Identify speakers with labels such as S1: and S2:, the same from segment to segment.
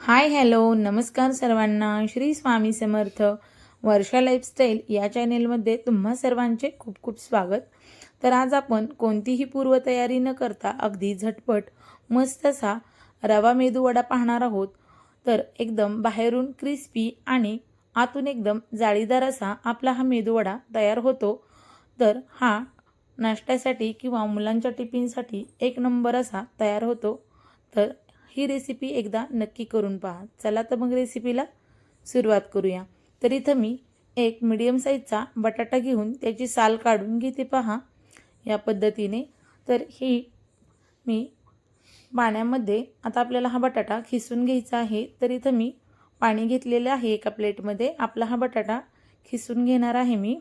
S1: Hi hello नमस्कार सर्वांना. श्री स्वामी समर्थ वर्षा lifestyle या चॅनेलमध्ये तुम्हा सर्वांचे खूप खूप स्वागत. तर आज आपण कोणतीही पूर्वतयारी न करता अगदी झटपट मस्त असा रवा मेदूवडा पाहणार आहोत. तर एकदम बाहेरून क्रिस्पी आणि आतून एकदम जाळीदार असा आपला हा मेदूवडा तयार होतो. तर हा नाश्त्यासाठी किंवा मुलांच्या टिफिनसाठी एक नंबर असा तयार होतो. तर ही रेसिपी एकदा नक्की करून पहा. चला तर मग रेसिपीला सुरुवात करूया. तर इथं मी एक मिडियम साईजचा बटाटा घेऊन त्याची साल काढून घेते पहा. या पद्धतीने. तर ही मी पाण्यामध्ये आता आपल्याला हा बटाटा खिसून घ्यायचा आहे. तर इथं मी पाणी घेतलेलं आहे एका प्लेटमध्ये आपला हा बटाटा खिसून घेणार आहे मी.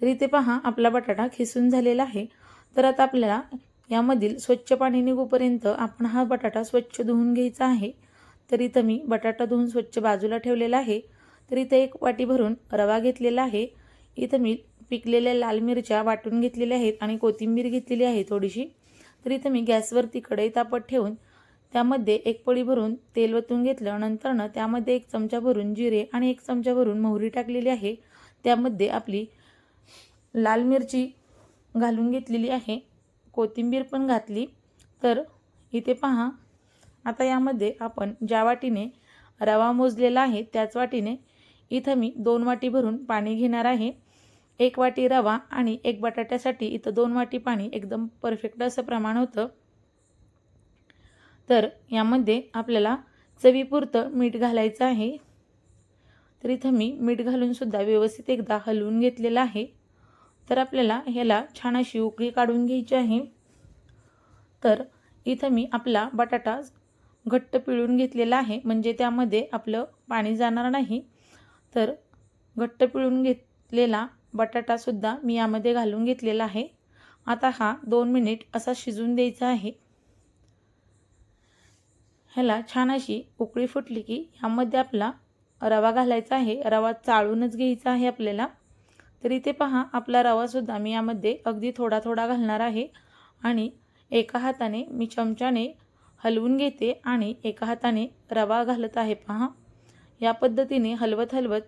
S1: तर इथे पहा आपला बटाटा खिसून झालेला आहे. तर आता आपल्याला यामधील स्वच्छ पाणी निघूपर्यंत आपण हा बटाटा स्वच्छ धुवून घ्यायचा आहे. तर इथं मी बटाटा धुवून स्वच्छ बाजूला ठेवलेला आहे. तर इथं एक वाटी भरून रवा घेतलेला आहे. इथं मी पिकलेल्या लाल मिरच्या वाटून घेतलेल्या आहेत आणि कोथिंबीर घेतलेली आहे थोडीशी. तर इथं मी गॅसवरती कढई तापत ठेवून त्यामध्ये एक पळी भरून तेल वतून घेतलं. नंतरनं त्यामध्ये एक चमचा भरून जिरे आणि एक चमचा भरून मोहरी टाकलेली आहे. त्यामध्ये आपली लाल मिरची घालून घेतलेली आहे. कोथिंबीर पण घातली. तर इथे पहा. आता यामध्ये आपण ज्या वाटीने रवा मोजलेला आहे त्याच वाटीने इथं मी दोन वाटी भरून पाणी घेणार आहे. एक वाटी रवा आणि एक बटाट्यासाठी इथं दोन वाटी पाणी एकदम परफेक्ट असं प्रमाण होतं. तर यामध्ये आपल्याला चवीपुरतं मीठ घालायचं आहे. तर इथं मी मीठ घालूनसुद्धा व्यवस्थित एकदा हलवून घेतलेलं आहे. तर आपल्याला ह्याला छान अशी उकळी काढून घ्यायची आहे. तर इथं मी आपला बटाटा घट्ट पिळून घेतलेला आहे. म्हणजे त्यामध्ये आपलं पाणी जाणार नाही. तर घट्ट पिळून घेतलेला बटाटासुद्धा मी यामध्ये घालून घेतलेला आहे. आता हा दोन मिनिट असा शिजून द्यायचा आहे. ह्याला छान अशी उकळी फुटली की ह्यामध्ये आपला रवा घालायचा आहे. रवा चाळूनच घ्यायचा आहे आपल्याला. तर इथे पहा आपला रवासुद्धा मी यामध्ये अगदी थोडा थोडा घालणार आहे. आणि एका हाताने मी चमच्याने हलवून घेते आणि एका हाताने रवा घालत आहे पहा. या पद्धतीने हलवत हलवत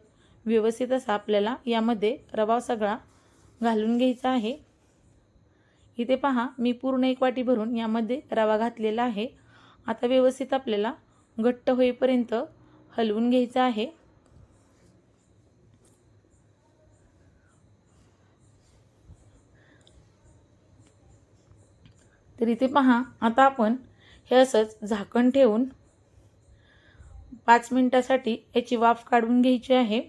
S1: व्यवस्थित असा आपल्याला यामध्ये रवा सगळा घालून घ्यायचा आहे. इथे पहा मी पूर्ण एक वाटी भरून यामध्ये रवा घातलेला आहे. आता व्यवस्थित आपल्याला घट्ट होईपर्यंत हलवून घ्यायचं आहे. तर इथे पहा आता आपण हे असंच झाकण ठेवून पाच मिनटासाठी याची वाफ काढून घ्यायची आहे.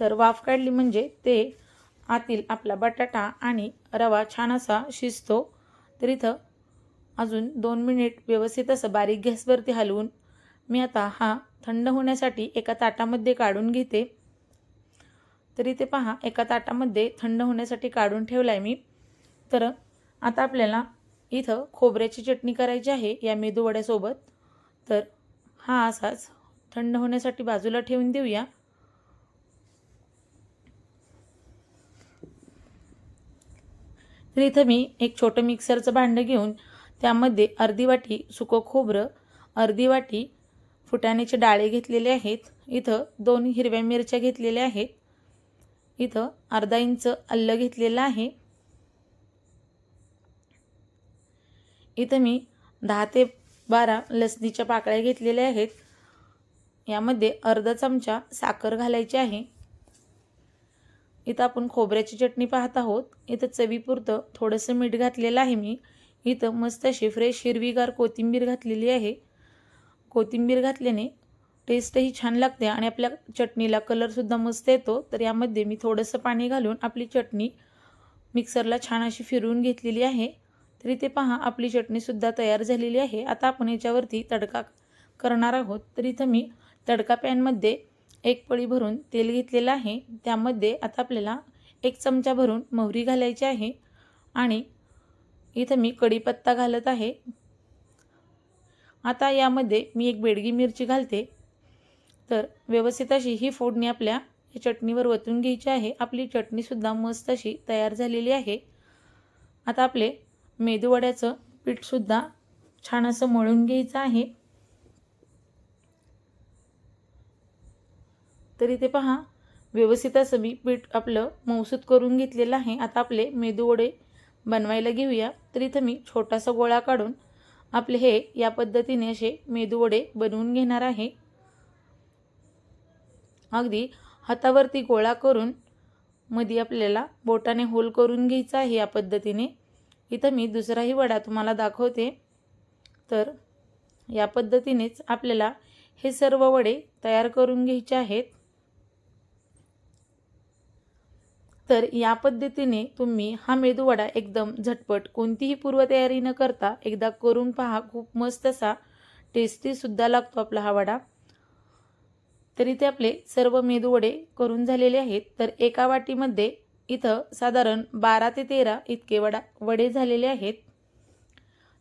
S1: तर वाफ काढली म्हणजे ते आतील आपला बटाटा आणि रवा छान असा शिजतो. तर इथं अजून दोन मिनिट व्यवस्थित असं बारीक गॅसवरती हलवून मी आता हा थंड होण्यासाठी एका ताटामध्ये काढून घेते. तर इथे पहा एका ताटामध्ये थंड होण्यासाठी काढून ठेवला आहे मी. तर आता आपल्याला इथं खोबऱ्याची चटणी करायची आहे या मेदूवड्यासोबत. तर हा असाच थंड होण्यासाठी बाजूला ठेवून देऊया. तर इथं मी एक छोटं मिक्सरचं भांडं घेऊन त्यामध्ये अर्धी वाटी सुकं खोबरं अर्धी वाटी फुटाण्याचे डाळे घेतलेले आहेत. इथं दोन हिरव्या मिरच्या घेतलेल्या आहेत. इथं अर्धा इंच अल्लं घेतलेलं आहे. इथं मी दहा ते बारा लसणीच्या पाकळ्या घेतलेल्या आहेत. यामध्ये अर्धा चमचा साखर घालायची आहे. इथं आपण खोबऱ्याची चटणी पाहत आहोत. इथं चवीपुरतं थोडंसं मीठ घातलेलं आहे मी. इथं मस्त अशी फ्रेश हिरवीगार कोथिंबीर घातलेली आहे. कोथिंबीर घातल्याने टेस्टही छान लागते आणि आपल्या चटणीला कलरसुद्धा मस्त येतो. तर यामध्ये मी थोडंसं पाणी घालून आपली चटणी मिक्सरला छान अशी फिरवून घेतलेली आहे. तर इथे पहा आपली चटणीसुद्धा तयार झालेली आहे. आता आपण याच्यावरती तडका करणार आहोत. तर इथं मी तडका पॅनमध्ये एक पळी भरून तेल घेतलेलं आहे. त्यामध्ये आता आपल्याला एक चमचा भरून मोहरी घालायची आहे आणि इथं मी कढीपत्ता घालत आहे. आता यामध्ये मी एक बेडगी मिरची घालते. तर व्यवस्थित अशी ही फोडणी आपल्या चटणीवर वतून घ्यायची आहे. आपली चटणीसुद्धा मस्त अशी तयार झालेली आहे. आता आपले मेदूवड्याचं पीठसुद्धा छान असं मळून घ्यायचं आहे. तर इथे पहा व्यवस्थित असं मी पीठ आपलं मौसूद करून घेतलेलं आहे. आता आपले मेदूवडे बनवायला घेऊया. तर इथं मी छोटासा गोळा काढून आपले हे या पद्धतीने असे मेदूवडे बनवून घेणार आहे. अगदी हातावरती गोळा करून मध्ये आपल्याला बोटाने होल करून घ्यायचा आहे या पद्धतीने. इथं मी दुसराही वडा तुम्हाला दाखवते. तर या पद्धतीनेच आपल्याला हे सर्व वडे तयार करून घ्यायचे आहेत. तर या पद्धतीने तुम्ही हा मेदूवडा एकदम झटपट कोणतीही पूर्वतयारी न करता एकदा करून पहा. खूप मस्त असा टेस्टीसुद्धा लागतो आपला हा वडा. तर इथे आपले सर्व मेदूवडे करून झालेले आहेत. तर एका वाटीमध्ये इथं साधारण बारा ते तेरा इतके वडा वडे झालेले आहेत.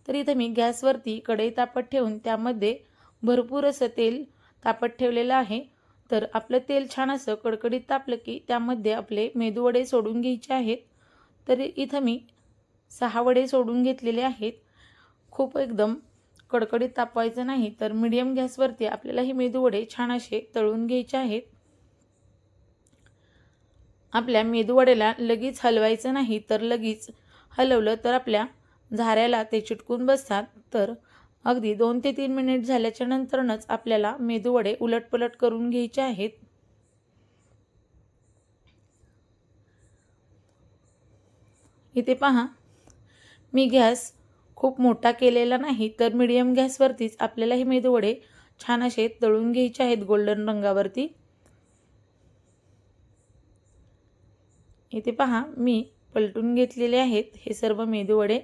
S1: तर इथं मी गॅसवरती कढई तापत ठेवून त्यामध्ये भरपूर असं तेल तापत ठेवलेलं आहे. तर आपलं तेल छान असं कडकडीत तापलं की त्यामध्ये आपले मेदूवडे सोडून घ्यायचे आहेत. तर इथं मी सहा वडे सोडून घेतलेले आहेत. खूप एकदम कडकडीत तापवायचं नाही तर मीडियम गॅसवरती आपल्याला हे मेदूवडे छान असे तळून घ्यायचे आहेत. आपल्या मेदूवड्याला लगेच हलवायचं नाही तर लगेच हलवलं तर आपल्या झाऱ्याला ते चिटकून बसतात. तर अगदी दोन ते तीन मिनिट झाल्याच्या नंतरनच आपल्याला मेदूवडे उलटपलट करून घ्यायचे आहेत. इथे पहा मी गॅस खूप मोठा केलेला नाही तर मीडियम गॅसवरतीच आपल्याला हे मेदूवडे छान असे तळून घ्यायचे आहेत गोल्डन रंगावरती. इथे पहा मी पलटून घेतलेले आहेत हे सर्व मेदूवडे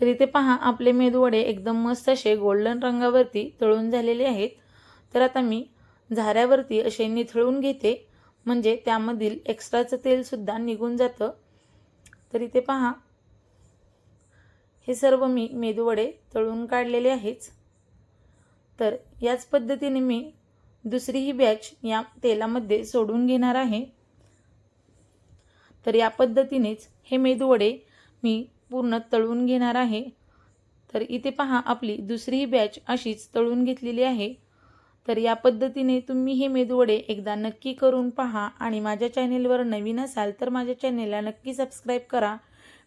S1: तर इथे पहा आपले मेदूवडे एकदम मस्त असे गोल्डन रंगावरती तळून झालेले आहेत. तर आता मी झाऱ्यावरती असे निथळून घेते. म्हणजे त्यामधील एक्स्ट्राचं तेलसुद्धा निघून जातं. तर इथे पहा. हे सर्व मी मेदूवडे तळून काढलेले आहेच तर याच पद्धतीने मी दुसरीही बॅच या तेलामध्ये सोडून घेणार आहे. तर या पद्धतीनेच हे मेदूवडे मी पूर्ण तळून घेणार आहे. तर इथे पहा आपली दुसरीही बॅच अशीच तळून घेतलेली आहे. तर या पद्धतीने तुम्ही हे मेदूवडे एकदा नक्की करून पहा आणि माझ्या चॅनेलवर नवीन असाल तर माझ्या चॅनेलला नक्की सबस्क्राईब करा.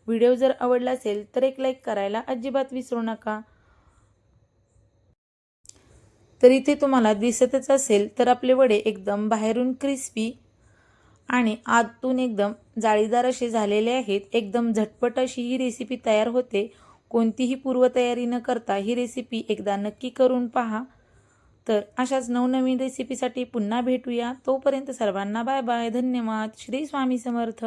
S1: व्हिडिओ जर आवडला असेल तर एक लाईक करायला अजिबात विसरू नका. तर इथे तुम्हाला दिसतच असेल तर आपले वडे एकदम बाहेरून क्रिस्पी आणि आतून एकदम जाळीदार असे झालेले आहेत. एकदम झटपट अशी ही रेसिपी तयार होते. कोणतीही पूर्वतयारी न करता ही रेसिपी एकदा नक्की करून पहा. तर अशाच नवनवीन रेसिपीसाठी पुन्हा भेटूया. तोपर्यंत सर्वांना बाय बाय धन्यवाद. श्री स्वामी समर्थ.